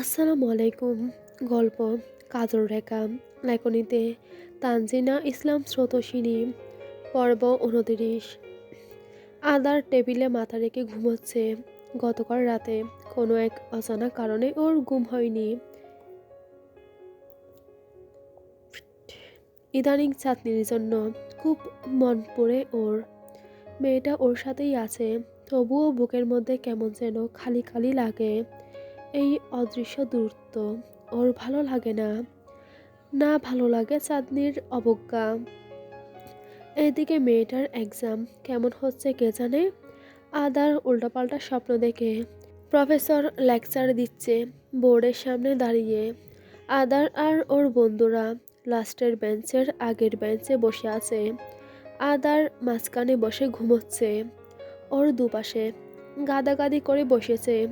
আসসালামু আলাইকুম। গল্প, কাজল রেখা, লেখনীতে তানজিনা ইসলাম স্রোতসিনী, পর্ব উনতিরিশ। আদার টেবিলে মাথা রেখে ঘুমোচ্ছে। গতকাল রাতে কোনো এক অজানা কারণে ওর ঘুম হয়নি। ইদানিং চাঁদনির জন্য খুব মন পড়ে ওর। মেয়েটা ওর সাথেই আছে, তবুও বুকের মধ্যে কেমন যেন খালি খালি লাগে। এই অদৃশ্য দূরত্ব, ওর ভালো লাগে না। না ভালো লাগে চাঁদনির অবজ্ঞা। এদিকে মেয়েটার এক্সাম কেমন হচ্ছে কে জানে? আদার উল্টাপাল্টা স্বপ্ন দেখে। প্রফেসর লেকচার দিচ্ছে বোর্ডের সামনে দাঁড়িয়ে। আদার আর ওর বন্ধুরা লাস্টের বেঞ্চের আগের বেঞ্চে বসে আছে। আদার মাঝখানে বসে ঘুমোচ্ছে। ওর দুপাশে গাদাগাদি করে বসেছে।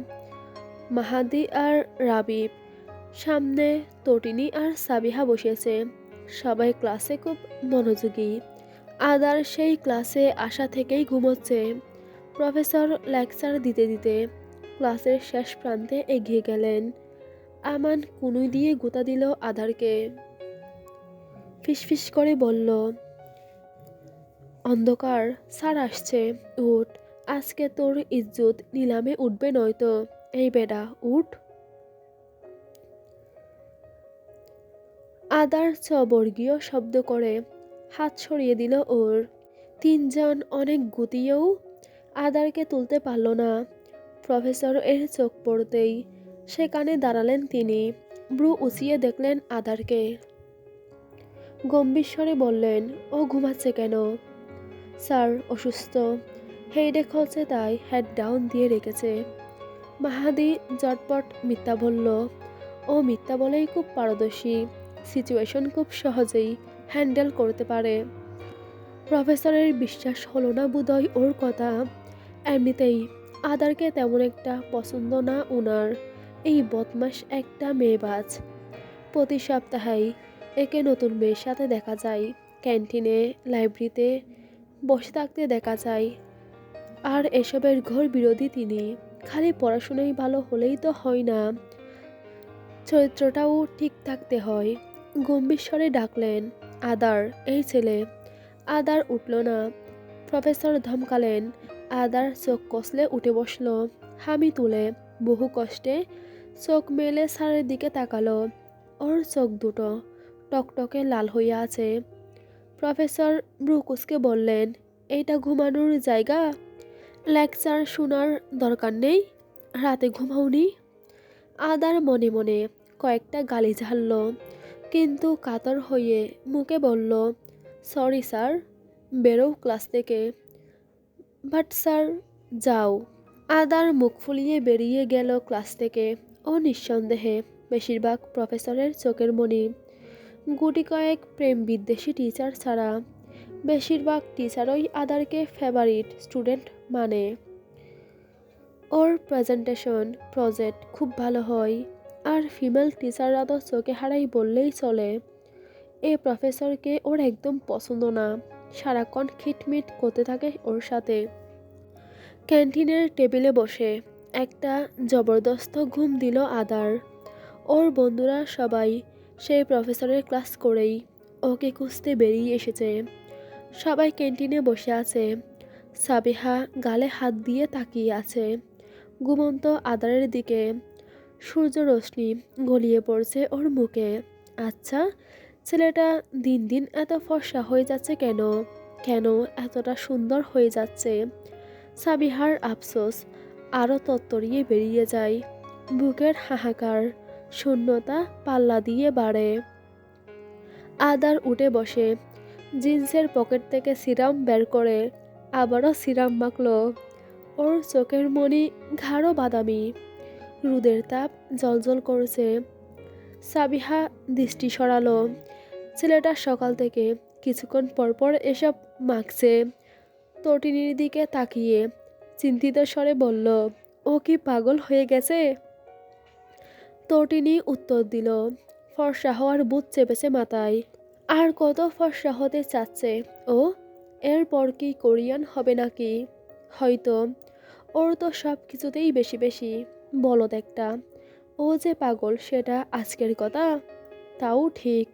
মাহাদি আর রাবিব সামনে তটিনী আর সাবিহা বসেছে সবাই ক্লাসে খুব মনোযোগী। আদার সেই ক্লাসে আসা থেকেই ঘুমোচ্ছে। প্রফেসর লেকচার দিতে দিতে ক্লাসের শেষ প্রান্তে এগিয়ে গেলেন। আমান কুনুই দিয়ে গোতা দিল আধারকে ফিসফিস করে বলল, অন্ধকার, স্যার আসছে। উঠ, আজকে তোর ইজ্জত নিলামে উঠবে নয়তো। এই বেডা উঠ। আদার চবর্গীয় শব্দ করে হাত সরিয়ে দিল ওর। তিনজন অনেক গুতিয়েও আদারকে তুলতে পারল না। প্রফেসর এর চোখ পড়তেই সেখানে দাঁড়ালেন তিনি। ব্রু উঁচিয়ে দেখলেন আদারকে। গম্ভীর বললেন, ও ঘুমাচ্ছে কেন? স্যার, অসুস্থ। হেডেক হচ্ছে তাই হেড ডাউন দিয়ে রেখেছে। মাহাদি জটপট মিথ্যা বলল, ও মিথ্যা বলেই খুব পারদর্শী। সিচুয়েশন খুব সহজেই হ্যান্ডেল করতে পারে। প্রফেসরের বিশ্বাস হলো না বোধহয় ওর কথা। এমনিতেই আদারকে তেমন একটা পছন্দ না ওনার এই বদমাস একটা মেয়েবাজ। প্রতি সপ্তাহেই একে নতুন মেয়ের সাথে দেখা যায়। ক্যান্টিনে, লাইব্রেরিতে বসে থাকতে দেখা যায়। আর এসবের ঘর বিরোধী তিনি। খালি পড়াশোনাই ভালো হলেই তো হয় না। চরিত্রটাও ঠিক থাকতে হয়। গম্ভীর স্বরে ডাকলেন, আদার, এই ছেলে। আদার উঠল না। প্রফেসর ধমকালেন, আদার চোখ কষলে উঠে বসল। হামি তুলে, বহু কষ্টে চোখ মেলে স্যারের দিকে তাকালো। ওর চোখ দুটো টকটকে লাল হইয়া আছে। প্রফেসর ব্রুকুসকে বললেন, এইটা ঘুমানোর জায়গা? লেকচার শোনার দরকার নেই, রাতে ঘুমাওনি। আদার মনে মনে কয়েকটা গালি ঝাড়ল, কিন্তু কাতর হয়ে মুখে বলল, সরি স্যার বেরো ক্লাস থেকে। বাট স্যার, যাও। আদার মুখ ফুলিয়ে বেরিয়ে গেল ক্লাস থেকে। ও নিঃসন্দেহে বেশিরভাগ প্রফেসরের চোখের মনি। গুটি কয়েক প্রেম বিদ্বেষী টিচার ছাড়া বেশিরভাগ টিচারই আদারকে ফেভারিট স্টুডেন্ট মানে। ওর প্রেজেন্টেশন প্রজেক্ট খুব ভালো হয়, আর ফিমেল টিচাররা তো চোখে হারাই বললেই চলে। এই প্রফেসরকে ওর একদম পছন্দ না, সারাক্ষণ খিটমিট করতে থাকে ওর সাথে। ক্যান্টিনের টেবিলে বসে একটা জবরদস্ত ঘুম দিল আদার। ওর বন্ধুরা সবাই সেই প্রফেসরের ক্লাস করেই ওকে খুঁজতে বেরিয়ে এসেছে। সবাই ক্যান্টিনে বসে আছে। সাবিহা গালে হাত দিয়ে তাকিয়ে আছে। ঘুমন্ত আদারের দিকে। সূর্য রশ্মি গলিয়ে পড়ছে ওর মুখে। আচ্ছা ছেলেটা দিন দিন এত ফর্সা হয়ে যাচ্ছে কেন? কেন এতটা সুন্দর হয়ে যাচ্ছে? সাবিহার আফসোস আরও তত্তরিয়ে বেরিয়ে যায়। বুকের হাহাকার, শূন্যতা পাল্লা দিয়ে বাড়ে। আদার উঠে বসে। জিন্সের পকেট থেকে সিরাম বের করে আবারও সিরাম মাখল। ওর চোখের মনি ঘাড়ো বাদামি। রুদের তাপ জলজল করছে। সাবিহা দৃষ্টি সরালো। ছেলেটা সকাল থেকে কিছুক্ষণ পরপর এসব মাখছে। তটিনীর দিকে তাকিয়ে চিন্তিত স্বরে বলল, ও কি পাগল হয়ে গেছে? তটিনী উত্তর দিল, ফর্সা হওয়ার বুথ চেপেছে মাথায়। আর কত ফর্সা হতে চাচ্ছে। ও, এরপর কি কোরিয়ান হবে নাকি? হয়তো। ওর তো সব কিছুতেই বেশি বেশি। বলদ একটা। ও যে পাগল, সেটা আজকের কথা? তাও ঠিক।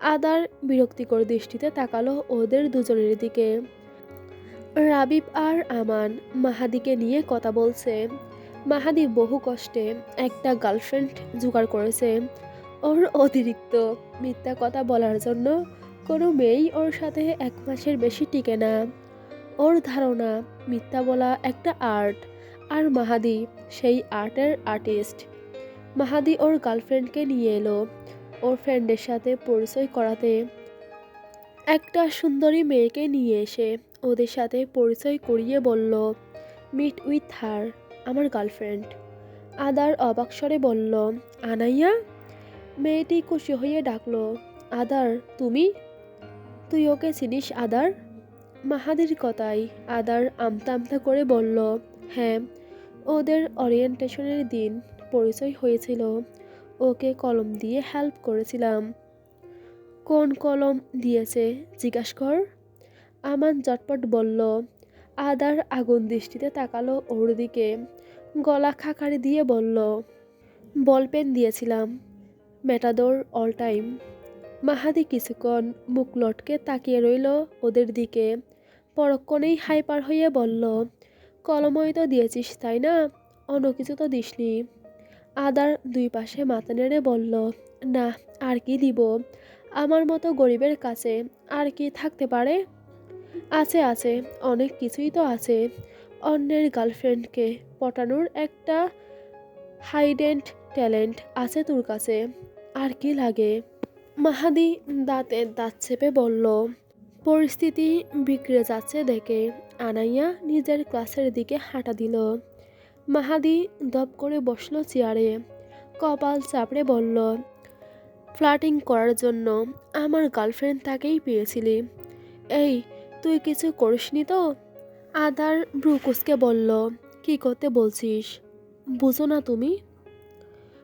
আদার বিরক্তিকর দৃষ্টিতে তাকালো ওদের দুজনের দিকে। রাবিব আর আমান মাহাদিকে নিয়ে কথা বলছে। মাহাদি বহু কষ্টে একটা গার্লফ্রেন্ড জোগাড় করেছে। ওর অতিরিক্ত মিথ্যা কথা বলার জন্য কোনো মেয়েই ওর সাথে এক মাসের বেশি টিকে না। ওর ধারণা, মিথ্যা বলা একটা আর্ট, আর মাহাদি সেই আর্টের আর্টিস্ট। মাহাদি ওর গার্লফ্রেন্ডকে নিয়ে এলো, ওর ফ্রেন্ডের সাথে পরিচয় করাতে। একটা সুন্দরী মেয়েকে নিয়ে এসে ওদের সাথে পরিচয় করিয়ে বলল মিট উইথ হার আমার গার্লফ্রেন্ড। আদার অবাক স্বরে বলল, আনাইয়া? মেয়েটি খুশি হয়ে ডাকলো, আদার, তুমি? তুই ওকে চিনিস, আদার? মাহাদির কথাই আদার আমতা আমতা করে বলল হ্যাঁ ওদের ওরিয়েন্টেশনের দিন পরিচয় হয়েছিল। ওকে কলম দিয়ে হেল্প করেছিলাম। কোন কলম দিয়েছে, জিজ্ঞাস কর। আমান জটপট বলল, আদার আগুন দৃষ্টিতে তাকালো ওর দিকে, গলা খাকারি দিয়ে বলল, বল পেন দিয়েছিলাম। মেটাদোর অল টাইম মাহাদি কিছুক্ষণ মুখ লটকে তাকিয়ে রইল ওদের দিকে। পরক্ষণেই হাইপার হয়ে বলল, কলমই তো দিয়েছিস, তাই না? অন্য কিছু তো দিসনি। আদার দুই পাশে মাথা নেড়ে বলল, না, আর কি দিব? আমার মতো গরিবের কাছে আর কি থাকতে পারে? আছে আছে, অনেক কিছুই তো আছে। অন্যের গার্লফ্রেন্ডকে পটানোর একটা হাইডেন্ট ট্যালেন্ট আছে তোর কাছে। আর কি লাগে? মাহাদি দাঁতে দাঁত চেপে বলল, পরিস্থিতি বিগড়ে যাচ্ছে দেখে। আনাইয়া নিজের ক্লাসের দিকে হাঁটা দিল। মাহাদি দপ করে বসল চেয়ারে। কপাল চাপড়ে বলল ফ্লাটিং করার জন্য আমার গার্লফ্রেন্ড তাকেই পেয়েছিলি। এই, তুই কিছু করিসনি তো? আদার ব্রুকুসকে বলল, কি করতে বলছিস? বুঝো না তুমি?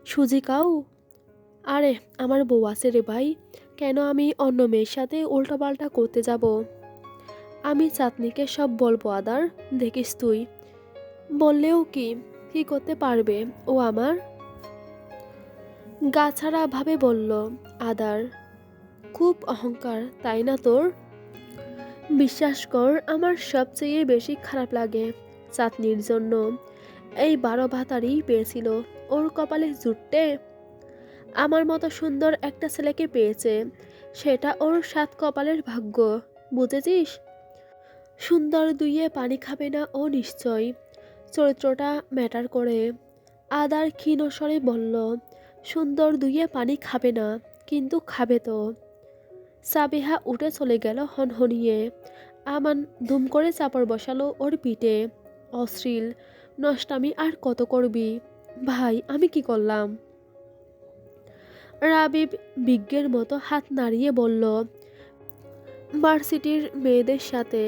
সুজি কাউ আরে, আমার বউ আছে রে ভাই। কেন আমি অন্য মেয়ের সাথে উল্টোপাল্টা করতে যাব? আমি চাঁদনিকে সব বলব, আদার। দেখিস তুই। বললেও কি? কি করতে পারবে ও আমার? গাছাড়া ভাবে বলল, আদার। খুব অহংকার, তাই না তোর? বিশ্বাস কর, আমার সবচেয়ে বেশি খারাপ লাগে চাঁদনির জন্য। এই বারো ভাতারই পেয়েছিল। ওর কপালে জুটতে আমার মতো সুন্দর একটা ছেলেকে পেয়েছে। সেটা ওর সাত কপালের ভাগ্য, বুঝেছিস? সুন্দর দুইয়ে পানি খাবে না ও নিশ্চয় চরিত্রটা ম্যাটার করে। আদার ক্ষীণ স্বরে বলল, সুন্দর দুইয়ে পানি খাবে না, কিন্তু খাবে তো। সাবিহা উঠে চলে গেল হনহনিয়ে। আমান ধুম করে চাপড় বসালো ওর পিঠে। অশ্লীল, নষ্টামি আর কত করবি? ভাই, আমি কি করলাম? রাবিব বিজ্ঞের মতো হাত নাড়িয়ে বলল, ভার্সিটির মেয়েদের সাথে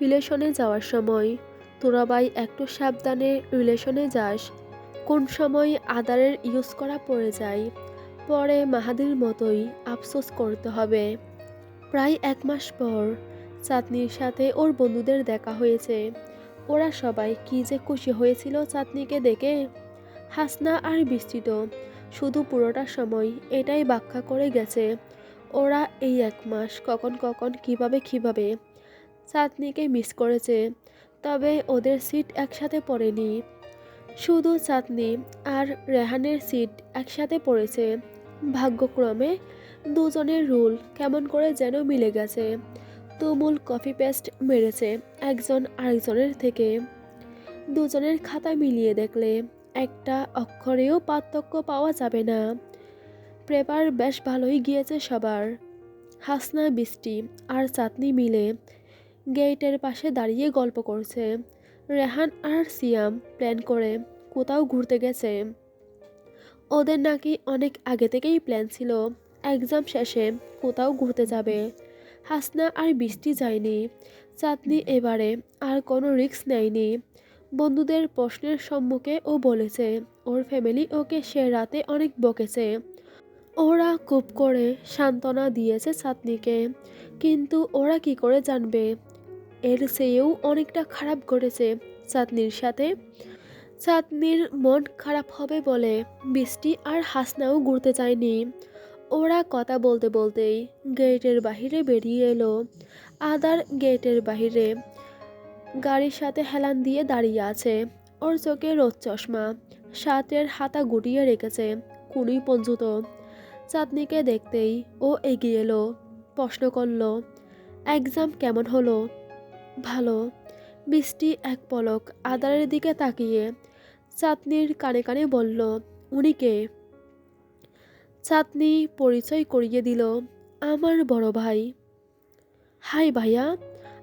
রিলেশনে যাওয়ার সময় তোরা ভাই একটু সাবধানে রিলেশনে যাস। কোন সময় আদারের ইউজ করা পড়ে যায়, পরে মাহাদির মতোই আফসোস করতে হবে। প্রায় এক মাস পর চাঁদনির সাথে ওর বন্ধুদের দেখা হয়েছে। ওরা সবাই কি যে খুশি হয়েছিল চাঁদনিকে দেখে, হাসনা আর বিস্তৃত শুধু পুরোটা সময় এটাই ব্যাখ্যা করে গেছে, ওরা এই এক মাস কখন কখন কীভাবে কীভাবে চাঁদনিকে মিস করেছে, তবে ওদের সিট একসাথে পড়েনি। শুধু চাঁদনি আর রেহানের সিট একসাথে পড়েছে। ভাগ্যক্রমে দুজনের রুল কেমন করে যেন মিলে গেছে। তুমুল কফি পেস্ট মেরেছে একজন আরেকজনের থেকে। দুজনের খাতা মিলিয়ে দেখলে একটা অক্ষরেও পার্থক্য পাওয়া যাবে না। প্রেপার বেশ ভালোই গিয়েছে সবার। হাসনা, বৃষ্টি আর চাটনি মিলে গেটের পাশে দাঁড়িয়ে গল্প করছে। রেহান আর সিয়াম প্ল্যান করে কোথাও ঘুরতে গেছে। ওদের নাকি অনেক আগে থেকেই প্ল্যান ছিল, এক্সাম শেষে কোথাও ঘুরতে যাবে। হাসনা আর বৃষ্টি যায়নি। চাঁদনি এবারে আর কোনো রিস্ক নেয়নি। বন্ধুদের প্রশ্নের সম্মুখে ও বলেছে, ওর ফ্যামিলি ওকে সে রাতে অনেক বকেছে। ওরা খুব করে সান্ত্বনা দিয়েছে চাঁদনিকে কিন্তু ওরা কি করে জানবে? এর চেয়েও অনেকটা খারাপ ঘটেছে চাঁদনির সাথে। চাঁদনির মন খারাপ হবে বলে বৃষ্টি আর হাসনাও ঘুরতে চায়নি। ওরা কথা বলতে বলতেই গেটের বাহিরে বেরিয়ে এলো। আদার গেটের বাহিরে গাড়ির সাথে হেলান দিয়ে দাঁড়িয়ে আছে। ওর চোখে রোদ চশমা। শার্টের হাতা গুটিয়ে রেখেছে কুড়ি পঞ্জুত। চাঁদনিকে দেখতেই ও এগিয়ে এলো, প্রশ্ন করল এক্সাম কেমন হলো? ভালো। বৃষ্টি এক পলক আদারের দিকে তাকিয়ে চাঁদনির কানে কানে বলল, উনি কে? চাঁদনি পরিচয় করিয়ে দিল, আমার বড় ভাই। হাই ভাইয়া।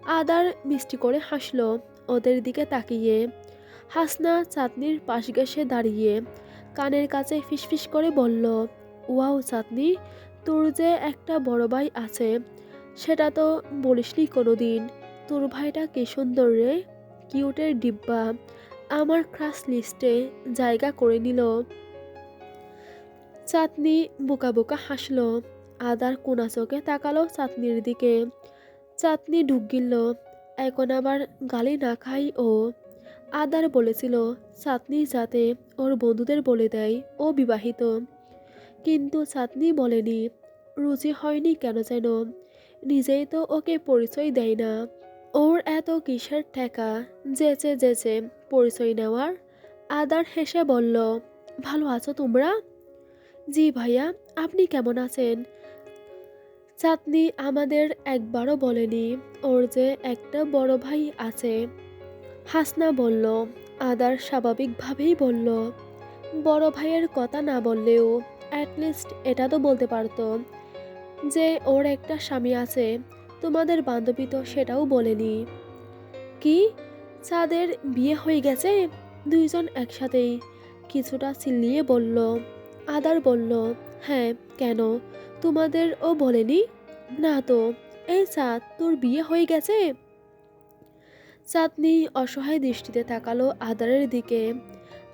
আদার মিষ্টি করে হাসলো, ওদের দিকে তাকিয়ে। হাসনা চাঁদনির পাশ ঘেসে দাঁড়িয়ে কানের কাছে ফিসফিস করে বলল, ওয়াও চাঁদনি, তোর যে একটা বড় ভাই আছে, সেটা তো বলিসনি কোনো দিন তোর ভাইটা কি সুন্দর রে? কিউটের ডিব্বা। আমার ক্রাশ লিস্টে জায়গা করে নিল। চাঁদনি বোকা বোকা হাসলো। আদার কোনা চোখে তাকালো চাঁদনির দিকে। চাঁদনি ঢুক গিলল। এখন আবার গালি না খাই ও। আদার বলেছিল, চাঁদনি যাতে ওর বন্ধুদের বলে দেয়, ও বিবাহিত। কিন্তু চাঁদনি বলেনি রুচি হয়নি কেন যেন? নিজেই তো ওকে পরিচয় দেয় না। ওর এত কিসের ঠেকা, যেচে যেচে পরিচয় নেওয়ার? আদার হেসে বলল, ভালো আছো তোমরা? জি ভাইয়া, আপনি কেমন আছেন? চাঁদনি আমাদের একবারও বলেনি, ওর যে একটা বড় ভাই আছে। হাসনা বলল, আদার স্বাভাবিকভাবেই বলল, বড় ভাইয়ের কথা না বললেও অ্যাটলিস্ট এটা তো বলতে পারতো। যে ওর একটা স্বামী আছে, তোমাদের বান্ধবী তো সেটাও বলেনি। কি? চাঁদের বিয়ে হয়ে গেছে? দুইজন একসাথেই। কিছুটা চিল্লিয়ে বলল, আদার বলল হ্যাঁ কেন? তোমাদের ও বলেনি? না তো, এই চাঁদ তোর বিয়ে হয়ে গেছে? চাঁদনি অসহায় দৃষ্টিতে তাকালো আদারের দিকে।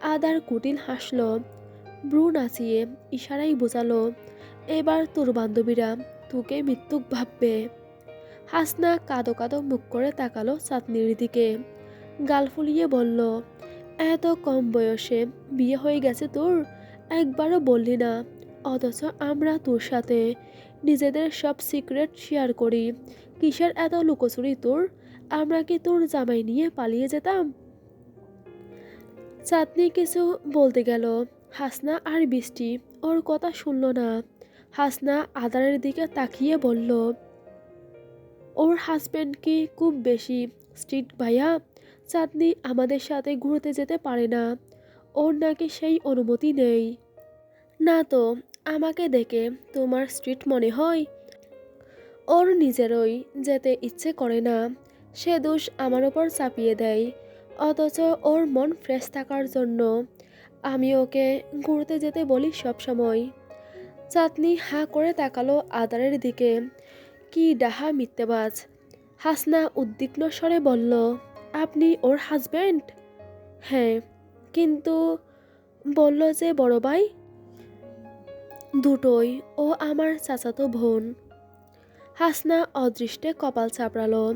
আদার কুটিল হাসল ব্রু নাচিয়ে ইশারাই বোঝালো, এবার তোর বান্ধবীরা তোকে মৃত্যুক ভাববে। হাসনা কাদো কাদো মুখ করে তাকালো চাঁদনির দিকে। গাল ফুলিয়ে বলল, এত কম বয়সে বিয়ে হয়ে গেছে তোর? একবারও বললি না। অথচ আমরা তোর সাথে। নিজেদের সব সিক্রেট শেয়ার করি। কিসের এত লুকোচুরি তোর? আমরা কি তোর জামাই নিয়ে পালিয়ে যেতাম? চাঁদনি কিছু বলতে গেল। হাসনা আর বৃষ্টি ওর কথা শুনল না। হাসনা আদারের দিকে তাকিয়ে বলল, ওর হাজব্যান্ড কি খুব বেশি স্ট্রিট ভাইয়া? চাঁদনি আমাদের সাথে ঘুরতে যেতে পারে না। ওর নাকি সেই অনুমতি নেই। না তো আমাকে দেখে তোমার স্ট্রিট মনে হয়? ওর নিজেরই যেতে ইচ্ছে করে না। সে দোষ আমার ওপর চাপিয়ে দেয়, অথচ ওর মন ফ্রেশ থাকার জন্য। আমি ওকে ঘুরতে যেতে বলি সব সময় চাঁদনি হা করে তাকালো আদারের দিকে। কি ডাহা মিথ্যেবাজ। হাসনা উদ্বিগ্ন স্বরে বলল, আপনি ওর হাজব্যান্ড হ্যাঁ। কিন্তু বলল যে, বড় ভাই? দুটোই ও আমার চাচাতো বোন। হাসনা অদৃষ্টে কপাল চাপড়ালো।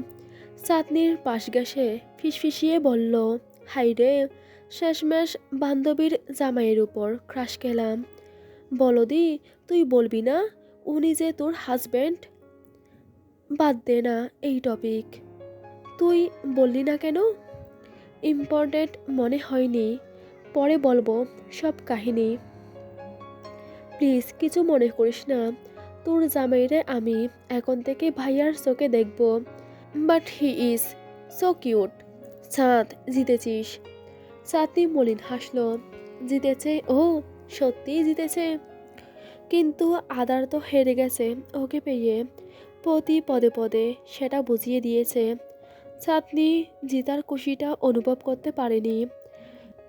চাঁদনির পাশ গেছে ফিসফিসিয়ে বলল হাই রে, শেষমেশ বান্ধবীর জামাইয়ের উপর ক্রাশ খেলাম। বলদি তুই বলবি না উনি যে তোর হাজব্যান্ড বাদ দে না এই টপিক তুই বললি না কেন? ইম্পর্টেন্ট মনে হয়নি। পরে বলব, সব কাহিনী। প্লিজ কিছু মনে করিস না। তোর জামাইরে আমি এখন থেকে ভাইয়ার চোখে দেখব। But he is so cute চাঁদ জিতেছিস। চাঁদনি মলিন হাসলো। জিতেছে, ও সত্যিই জিতেছে। কিন্তু আদার তো হেরে গেছে ওকে পেয়ে। প্রতি পদে পদে সেটা বুঝিয়ে দিয়েছে। চাঁদনি জিতার খুশিটা অনুভব করতে পারেনি।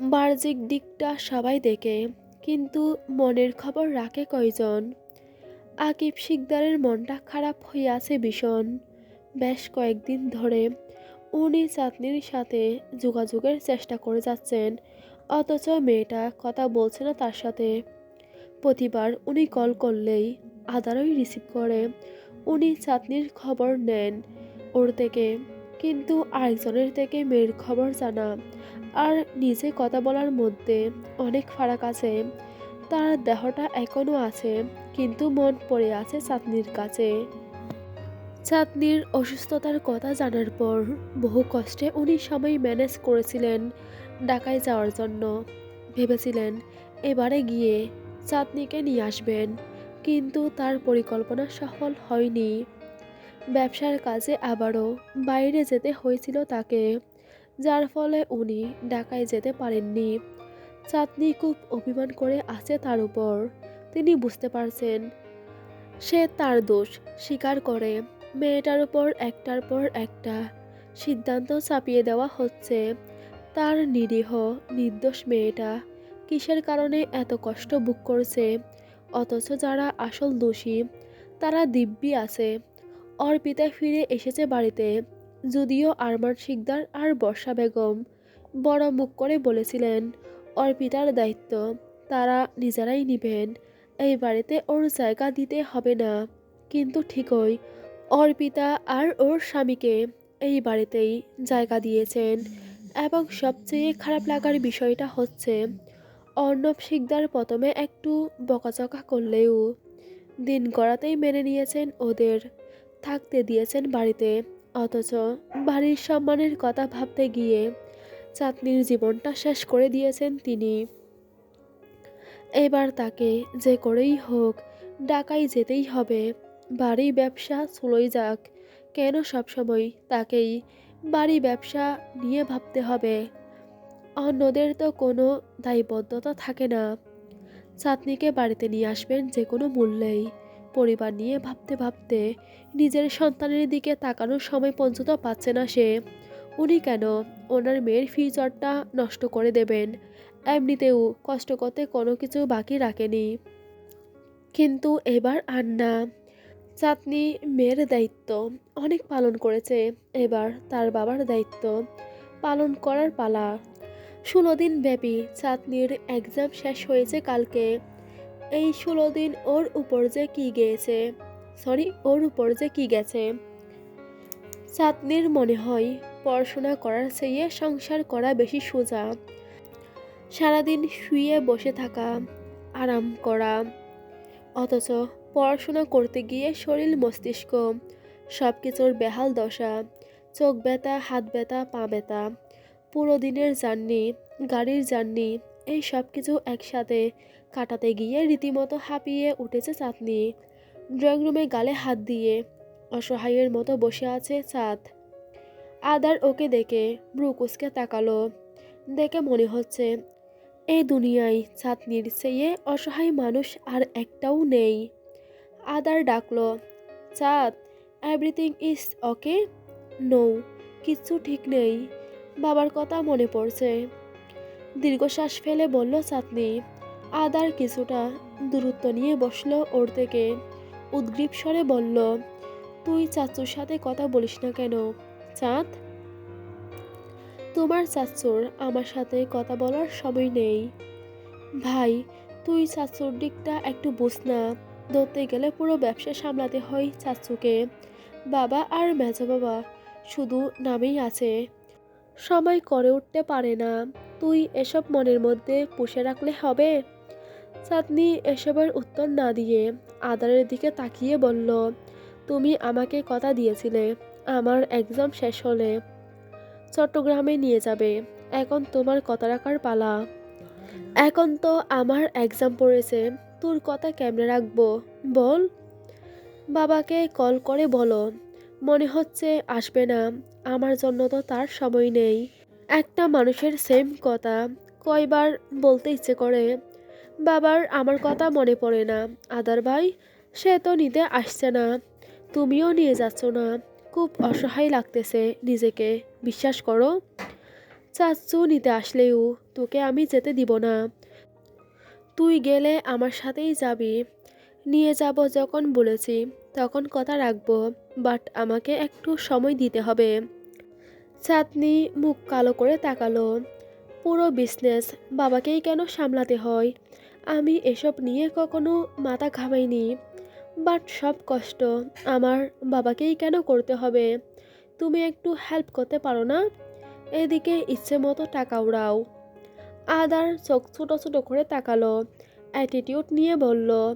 বাহ্যিক দিকটা সবাই দেখে। কিন্তু মনের খবর রাখে কয়জন? আকিব শিকদারের মনটা খারাপ আছে ভীষণ। বেশ কয়েকদিন ধরে উনি চাঁদনির সাথে যোগাযোগের চেষ্টা করে যাচ্ছেন, অথচ মেয়েটা কথা বলছে না তার সাথে। প্রতিবার উনি কল করলেই আদারই রিসিভ করে। উনি চাঁদনির খবর নেন ওর থেকে। কিন্তু আরেকজনের থেকে মেয়ের খবর জানা। আর নিজে কথা বলার মধ্যে অনেক ফারাক আছে। তার দেহটা এখনও আছে, কিন্তু মন পড়ে আছে চাঁদনির কাছে। চাঁদনির অসুস্থতার কথা জানার পর বহু কষ্টে উনি সময় ম্যানেজ করেছিলেন ঢাকায় যাওয়ার জন্য। ভেবেছিলেন, এবারে গিয়ে চাঁদনিকে নিয়ে আসবেন, কিন্তু তার পরিকল্পনা সফল হয়নি। ব্যবসার কাজে আবারও বাইরে যেতে হয়েছিল তাকে, যার ফলে উনি ঢাকায় যেতে পারেননি। চাঁদনি খুব অভিমান করে আছে তার উপর। তিনি বুঝতে পারছেন, সে তার দোষ স্বীকার করে। মেয়েটার উপর একটার পর একটা সিদ্ধান্ত চাপিয়ে দেওয়া হচ্ছে। তার নিরীহ, নির্দোষ মেয়েটা কিসের কারণে এত কষ্ট ভোগ করছে? অথচ যারা আসল দোষী, তারা দিব্যি আছে। অর্পিতা ফিরে এসেছে বাড়িতে। যদিও আরমান শিকদার আর বর্ষা বেগম বড় মুখ করে বলেছিলেন, অর্পিতার দায়িত্ব, তারা নিজেরাই নেবেন। এই বাড়িতে ওর জায়গা দিতে হবে না। কিন্তু ঠিকই, অর্পিতা আর ওর স্বামীকে এই বাড়িতেই জায়গা দিয়েছেন। এবং সবচেয়ে খারাপ লাগার বিষয়টা হচ্ছে, অর্ণব শিকদার প্রথমে একটু বকাচকা করলেও দিন গড়াতেই মেনে নিয়েছেন ওদের। থাকতে দিয়েছেন বাড়িতে। অথচ বাড়ির সম্মানের কথা ভাবতে গিয়ে চাঁদনির জীবনটা শেষ করে দিয়েছেন তিনি। এবার তাকে যে করেই হোক, ঢাকায় যেতেই হবে। বাড়ি ব্যবসা চলই যাক, কেন সবসময় তাকেই বাড়ি ব্যবসা নিয়ে ভাবতে হবে? অন্যদের তো কোনো দায়বদ্ধতা থাকে না। চাঁদনিকে বাড়িতে নিয়ে আসবেন যে কোনো মূল্যেই। পরিবার নিয়ে ভাবতে ভাবতে নিজের সন্তানের দিকে তাকানোর সময় পর্যন্ত পাচ্ছে না সে। উনি কেন? ওনার মেয়ের ফিউচারটা নষ্ট করে দেবেন। এমনিতেও কষ্ট করতে কোনো কিছু বাকি রাখেনি। কিন্তু এবার আর না। চাঁদনি মেয়ের দায়িত্ব অনেক পালন করেছে। এবার তার বাবার দায়িত্ব পালন করার পালা। ষোলো দিন ব্যাপী চাঁদনির এক্সাম শেষ হয়েছে কালকে। এই ষোলো দিন ওর উপর যে কি গিয়েছে? সরি ওর উপর যে কি গেছে? চাঁদনির মনে হয়, পড়াশোনা করার চেয়ে সংসার করা বেশি সোজা। সারাদিন শুয়ে বসে থাকা, আরাম করা। অথচ পড়াশোনা করতে গিয়ে শরীর মস্তিষ্ক সব কিছুর বেহাল দশা, চোখ ব্যথা, হাত ব্যথা, পা ব্যথা। পুরো দিনের জার্নি, গাড়ির জার্নি এই সব কিছু একসাথে কাটাতে গিয়ে রীতিমতো হাঁপিয়ে উঠেছে চাঁদনি। ড্রয়িং রুমে গালে হাত দিয়ে অসহায়ের মতো বসে আছে চাঁদ। আদার ওকে দেখে ব্রুকুসকে তাকালো। দেখে মনে হচ্ছে, এই দুনিয়ায় চাঁদনির চেয়ে অসহায় মানুষ আর একটাও নেই। আদার ডাকলো, চাঁদ এভরিথিং ইজ ওকে নো কিচ্ছু ঠিক নেই। বাবার কথা মনে পড়ছে। দীর্ঘশ্বাস ফেলে বলল চাঁদনি আদার কিছুটা দূরত্ব নিয়ে বসল ওর থেকে। উদ্গ্রীব স্বরে বলল, তুই চাচুর সাথে কথা বলিস না কেন? চাঁদ? তোমার চাচুর আমার সাথে কথা বলার সময় নেই। ভাই, তুই চাচুর দিকটা একটু বুঝ না। ধরতে গেলে পুরো ব্যবসা সামলাতে হয় চাচুকে। বাবা আর মেজো বাবা শুধু নামেই আছে। সময় করে উঠতে পারে না। তুই এসব মনের মধ্যে পুষে রাখলে হবে? চাঁদনি এসবের উত্তর না দিয়ে আদারের দিকে তাকিয়ে বলল, তুমি আমাকে কথা দিয়েছিলে, আমার এক্সাম শেষ হলে চট্টগ্রামে নিয়ে যাবে, এখন তোমার কথা রাখার পালা। এখন তো আমার এক্সাম পড়েছে, তোর কথা কেমনে রাখব? বল। বাবাকে কল করে বলো, মনে হচ্ছে আসবে না, আমার জন্য তো তার সময় নেই। একটা মানুষের সেম কথা কয়বার বলতে ইচ্ছে করে, বাবার আমার কথা মনে পড়ে না। আদার ভাই, সে তো নিতে আসছে না। তুমিও নিয়ে যাচ্ছ না। খুব অসহায় লাগতেছে নিজেকে। বিশ্বাস করো চাচ্চু নিতে আসলেও তোকে আমি যেতে দিব না। তুই গেলে আমার সাথেই যাবি। নিয়ে যাব যখন বলেছি, তখন কথা রাখব বাট আমাকে একটু সময় দিতে হবে। চাঁদনি মুখ কালো করে তাকালো। পুরো বিজনেস বাবাকেই কেন সামলাতে হয়? আমি এসব নিয়ে কখনো মাথা ঘামাইনি। বাট সব কষ্ট আমার বাবাকেই কেন করতে হবে? তুমি একটু হেল্প করতে পারো না? এদিকে ইচ্ছে মতো টাকা উড়াও। আদার চোখ ছোটো ছোটো করে তাকালো। অ্যাটিটিউড নিয়ে বলল,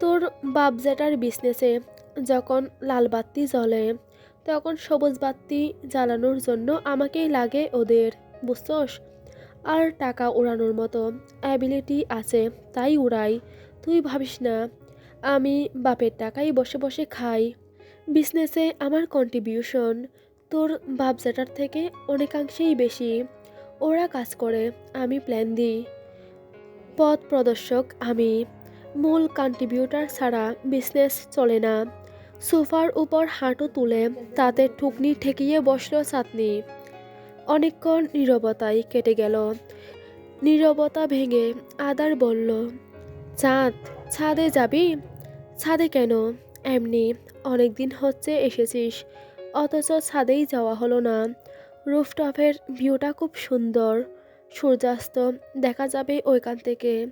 তোর বাপজেটার বিজনেসে যখন লাল বাতি জ্বলে তখন সবুজ বাতি জ্বালানোর জন্য আমাকেই লাগে ওদের, বুঝছস? আর টাকা উড়ানোর মতো অ্যাবিলিটি আছে, তাই উড়াই। তুই ভাবিস না, আমি বাপের টাকাই বসে বসে খাই। বিজনেসে আমার কন্ট্রিবিউশন তোর বাপজাটার থেকে অনেকাংশেই বেশি। ওরা কাজ করে, আমি প্ল্যান দিই। পথ প্রদর্শক আমি। মূল কন্ট্রিবিউটার ছাড়া বিজনেস চলে না। সোফার উপর হাঁটু তুলে তাতে ঠুকনি ঠেকিয়ে বসল চাঁদনি অনেকক্ষণ নীরবতাই কেটে গেল। নীরবতা ভেঙে আদার বলল, চাঁদ, ছাদে যাবি? ছাদে কেন? এমনি অনেক দিন হচ্ছে এসেছিস। অথচ ছাদেই যাওয়া হলো না। রুফটপের ভিউটা খুব সুন্দর। সূর্যাস্ত দেখা যাবে ওইখান থেকে।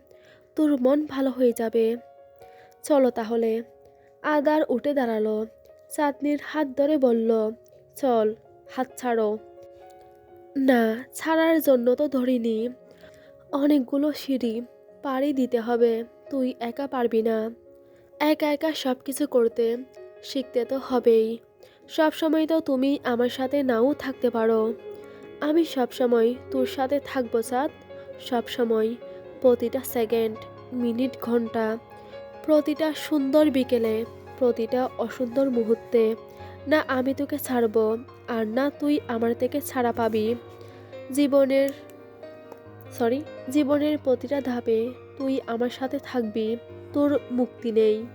তোর মন ভালো হয়ে যাবে। চলো তাহলে। আদার উঠে দাঁড়াল। চাঁদনির হাত ধরে বলল, চল, হাত ছাড়ো। না, ছাড়ার জন্য তো ধরিনি। অনেকগুলো সিঁড়ি, পাড়ি দিতে হবে। তুই একা পারবি না। একা একা সব কিছু করতে শিখতে তো হবেই। সব সময় তো তুমি আমার সাথে নাও থাকতে পারো। আমি সব সময় তোর সাথে থাকব সাথ সব সময় প্রতিটা সেকেন্ড, মিনিট, ঘণ্টা প্রতিটা সুন্দর বিকেলে, প্রতিটা অসুন্দর মুহূর্তে, না আমি তোকে ছাড়ব আর না তুই আমার থেকে ছাড়া পাবি। জীবনের সরি জীবনের প্রতিটা ধাপে তুই আমার সাথে থাকবি, তোর মুক্তি নেই।